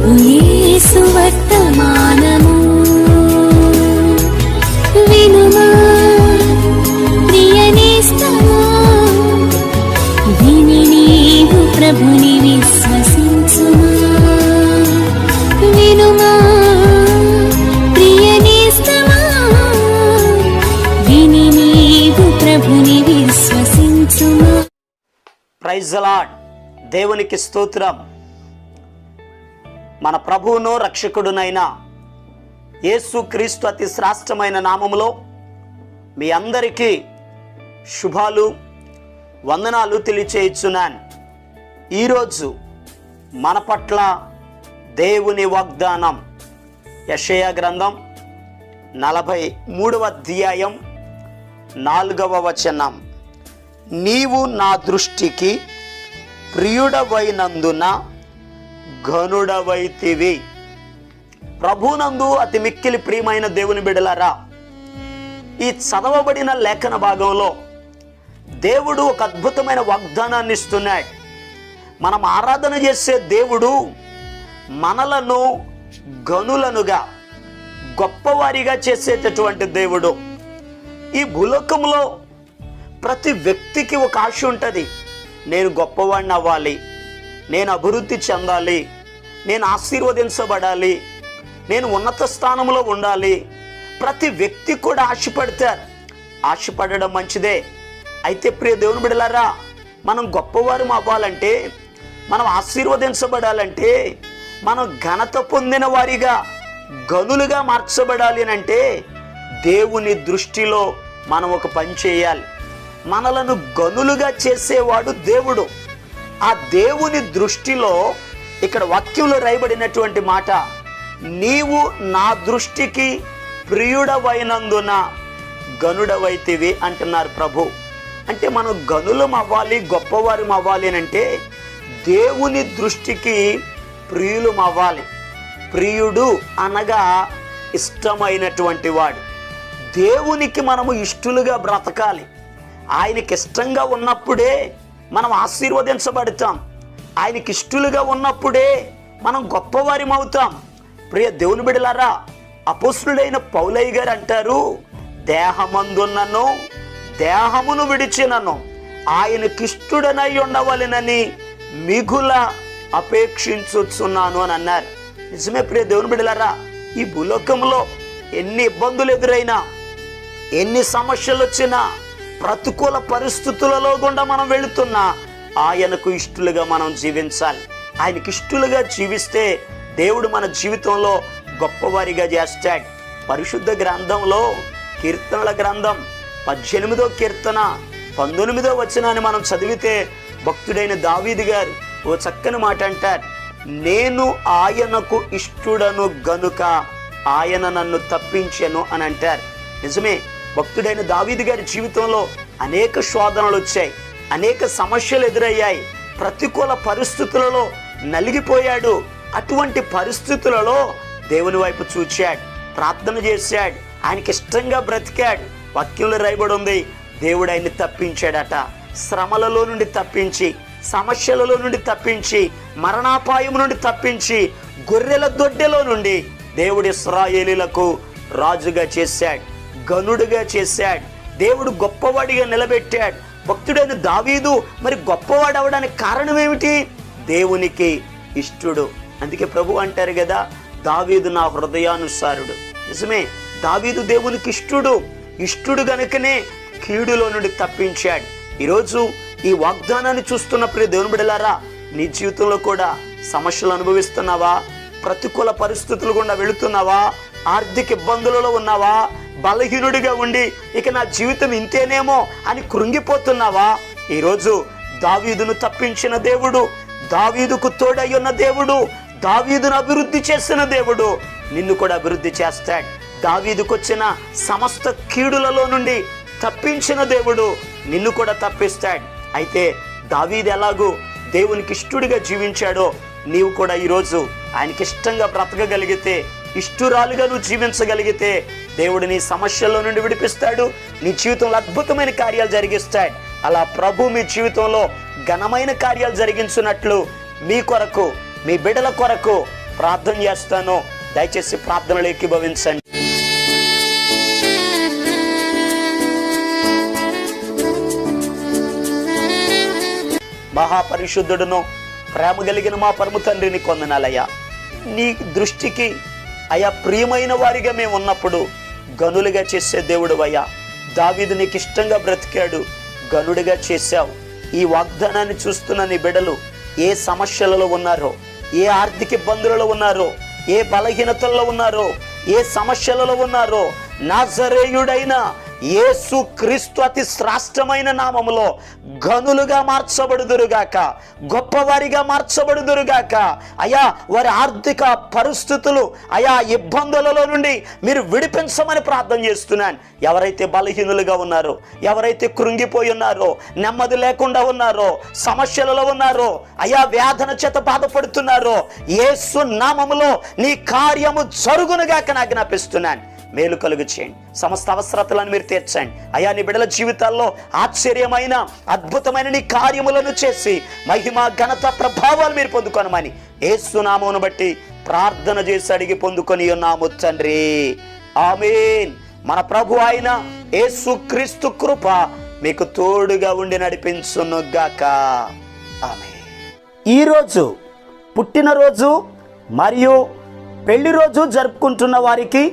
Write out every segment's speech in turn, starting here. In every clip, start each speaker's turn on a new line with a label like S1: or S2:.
S1: ప్రభు యేసు వర్తమానము. వినుమా ప్రియనేస్తమా. విని నీవు ప్రభుని విశ్వసించుమా. వినుమా ప్రియనేస్తమా. విని నీవు ప్రభుని విశ్వసించుమా.
S2: ప్రైజ్ లాడ్ దేవునికి స్తోత్రం. మన ప్రభువును రక్షకుడునైన యేసుక్రీస్తు అతి శ్రాష్టమైన నామములో మీ అందరికీ శుభాలు వందనాలు తెలియచేయుచున్నాను. ఈరోజు మన పట్ల దేవుని వాగ్దానం యషయ గ్రంథం నలభై మూడవ అధ్యాయం నాలుగవ వచనం. నీవు నా దృష్టికి ప్రియుడవైనందున ఘనుడవైతివి. ప్రభునందు అతి మిక్కిలి ప్రియమైన దేవుని బిడలారా ఈ చదవబడిన లేఖన భాగంలో దేవుడు ఒక అద్భుతమైన వాగ్దానాన్ని ఇస్తున్నాడు. మనం ఆరాధన చేసే దేవుడు మనలను గనులనుగా గొప్పవారిగా చేసేటటువంటి దేవుడు. ఈ భూలోకంలో ప్రతి వ్యక్తికి ఒక ఆశ ఉంటుంది నేను గొప్పవాడిని అవ్వాలి. నేను అభివృద్ధి చెందాలి. నేను ఆశీర్వదించబడాలి. నేను ఉన్నత స్థానంలో ఉండాలి. ప్రతి వ్యక్తి కూడా ఆశపడతారు. ఆశపడడం మంచిదే. అయితే ప్రియ దేవుని బిడలారా మనం గొప్పవారం అవ్వాలంటే మనం ఆశీర్వదించబడాలంటే మనం ఘనత పొందిన వారిగా గనులుగా మార్చబడాలి అని అంటే దేవుని దృష్టిలో మనం ఒక పని చేయాలి. మనలను గనులుగా చేసేవాడు దేవుడు. ఆ దేవుని దృష్టిలో ఇక్కడ వాక్యంలో రాయబడినటువంటి మాట నీవు నా దృష్టికి ప్రియుడవైనందున గనుడవైతివి అంటున్నారు ప్రభు. అంటే మనం గనులం అవ్వాలి గొప్పవారం అవ్వాలి అని అంటే దేవుని దృష్టికి ప్రియులం అవ్వాలి. ప్రియుడు అనగా ఇష్టమైనటువంటి వాడు. దేవునికి మనము ఇష్టలుగా బ్రతకాలి. ఆయనకి ఇష్టంగా ఉన్నప్పుడే మనం ఆశీర్వదించబడతాం. ఆయనకి ఇష్టలుగా ఉన్నప్పుడే మనం గొప్పవారిం అవుతాం ప్రియ దేవుని బిడలారా అపుసుడైన పౌలయ్య గారు అంటారు దేహమందున్నను దేహమును విడిచినను. ఆయనకిష్టుడనై ఉండవలెనని మిగుల అపేక్షించున్నాను అని అన్నారు. నిజమే ప్రియ దేవుని బిడలారా ఈ భూలోకంలో ఎన్ని ఇబ్బందులు ఎదురైనా ఎన్ని సమస్యలు వచ్చినా ప్రతికూల పరిస్థితులలో గుండా మనం వెళుతున్నా ఆయనకు ఇష్టలుగా మనం జీవించాలి. ఆయనకి ఇష్టలుగా జీవిస్తే దేవుడు మన జీవితంలో గొప్పవారిగా చేస్తాడు. పరిశుద్ధ గ్రంథంలో కీర్తనల గ్రంథం పద్దెనిమిదో కీర్తన పంతొమ్మిదో వచనాన్ని మనం చదివితే భక్తుడైన దావీది గారు ఓ చక్కని మాట అంటారు. నేను ఆయనకు ఇష్టుడను గనుక ఆయన నన్ను తప్పించెను అని అంటారు. నిజమే భక్తుడైన దావీదు గారి జీవితంలో అనేక శోధనలు వచ్చాయి. అనేక సమస్యలు ఎదురయ్యాయి. ప్రతికూల పరిస్థితులలో నలిగిపోయాడు. అటువంటి పరిస్థితులలో దేవుని వైపు చూచాడు. ప్రార్థన చేశాడు. ఆయనకి ఇష్టంగా బ్రతికాడు. వాక్యంలో రాయబడి ఉంది దేవుడు ఆయన్ని తప్పించాడట. శ్రమలలో నుండి తప్పించి సమస్యలలో నుండి తప్పించి మరణాపాయం నుండి తప్పించి గొర్రెల దొడ్డెలో నుండి దేవుడి స్రాయేలీలకు రాజుగా చేశాడు. గనుడుగా చేశాడు. దేవుడు గొప్పవాడిగా నిలబెట్టాడు. భక్తుడైన దావీదు మరి గొప్పవాడు అవడానికి కారణం ఏమిటి దేవునికి ఇష్టుడు. అందుకే ప్రభు అంటారు కదా దావీదు నా హృదయానుసారుడు. నిజమే దావీదు దేవునికి ఇష్టుడు. ఇష్టుడు గనుకనే కీడులో నుండి తప్పించాడు. ఈరోజు ఈ వాగ్దానాన్ని చూస్తున్న ప్రియ దేవుని బిడలారా నీ జీవితంలో కూడా సమస్యలు అనుభవిస్తున్నావా? ప్రతికూల పరిస్థితులు గుండా వెళుతున్నావా? ఆర్థిక ఇబ్బందులలో ఉన్నావా? బలహీనుడిగా ఉండి ఇక నా జీవితం ఇంతేనేమో అని కృంగిపోతున్నావా? ఈరోజు దావీదును తప్పించిన దేవుడు దావీదుకు తోడయ్యున్న దేవుడు దావీదును అభివృద్ధి చేసిన దేవుడు నిన్ను కూడా అభివృద్ధి చేస్తాడు. దావీదుకు వచ్చిన సమస్త కీడులలో నుండి తప్పించిన దేవుడు నిన్ను కూడా తప్పిస్తాడు. అయితే దావీదు ఎలాగూ దేవునికి ఇష్టడిగా జీవించాడో నీవు కూడా ఈరోజు ఆయనకి ఇష్టంగా బ్రతకగలిగితే ఇష్టురాలుగా నువ్వు జీవించగలిగితే దేవుడు నీ సమస్యల్లో నుండి విడిపిస్తాడు. నీ జీవితంలో అద్భుతమైన కార్యాలు జరిగిస్తాడు అలా ప్రభు మీ జీవితంలో ఘనమైన కార్యాలు జరిగించున్నట్లు మీ కొరకు మీ బిడల కొరకు ప్రార్థన చేస్తాను. దయచేసి ప్రార్థనలు ఎక్కిభవించండి మహాపరిశుద్ధుడును ప్రేమ కలిగిన మా పరమ తండ్రిని కొందనాలయ్యా. నీ దృష్టికి అయా ప్రియమైన వారిగా మేము ఉన్నప్పుడు గనులుగా చేసే దేవుడు అయ్యా. దావీదు నీకు ఇష్టంగా బ్రతికాడు గనుడిగా చేశావు. ఈ వాగ్దానాన్ని చూస్తున్న నీ బిడ్డలు ఏ సమస్యలలో ఉన్నారో ఏ ఆర్థిక ఇబ్బందులలో ఉన్నారో ఏ బలహీనతల్లో ఉన్నారో ఏ సమస్యలలో ఉన్నారో నాజరేయుడైన యేసు క్రీస్తు అతి శ్రాష్టమైన నామములో గనులుగా మార్చబడుదురుగాక గొప్పవారిగా మార్చబడుదురుగాక. అయా వారి ఆర్థిక పరిస్థితులు అయా ఇబ్బందులలో నుండి మీరు విడిపించమని ప్రార్థన చేస్తున్నాను. ఎవరైతే బలహీనులుగా ఉన్నారో ఎవరైతే కృంగిపోయి ఉన్నారో నెమ్మది లేకుండా ఉన్నారో సమస్యలలో ఉన్నారో అయా వేదన చేత బాధపడుతున్నారో యేసు నామములో నీ కార్యము జరుగునుగాక నాకు జ్ఞాపిస్తున్నాను మేలు కలుగు చేయండి సమస్త అవసరతలను మీరు తీర్చండి. అయా నీ బిడల జీవితాల్లో ఆశ్చర్యమైన అద్భుతమైన నీ కార్యములను చేసి మహిమ ఘనత ప్రభావాలు మీరు పొందుకోనమని ఏసునామమును బట్టి ప్రార్థన చేసి అడిగి పొందుకొని ఉన్నాము తండ్రి. ఆమెన్. మన ప్రభు అయిన ఏసు క్రీస్తు కృప మీకు తోడుగా ఉండి నడిపించునుగాక ఆమె ఈరోజు పుట్టినరోజు మరియు పెళ్ళి రోజు జరుపుకుంటున్న వారికి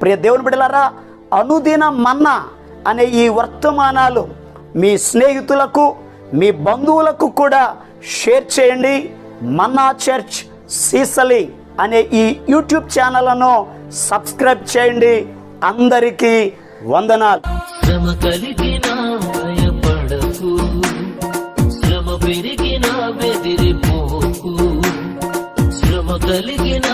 S2: ప్రియ దేవుని బిడ్డలారా అనుదిన మన్నా అనే ఈ వర్తమానాలు మీ స్నేహితులకు మీ బంధువులకు కూడా షేర్ చేయండి. మన్నా చర్చ్ సీసలి అనే ఈ యూట్యూబ్ ఛానల్ను సబ్స్క్రైబ్ చేయండి. అందరికీ వందనాలు.
S3: శ్రమ కలిగిన భయపడకు శ్రమ పెరిగిన బెదిరిపోకు. శ్రమ కలిగిన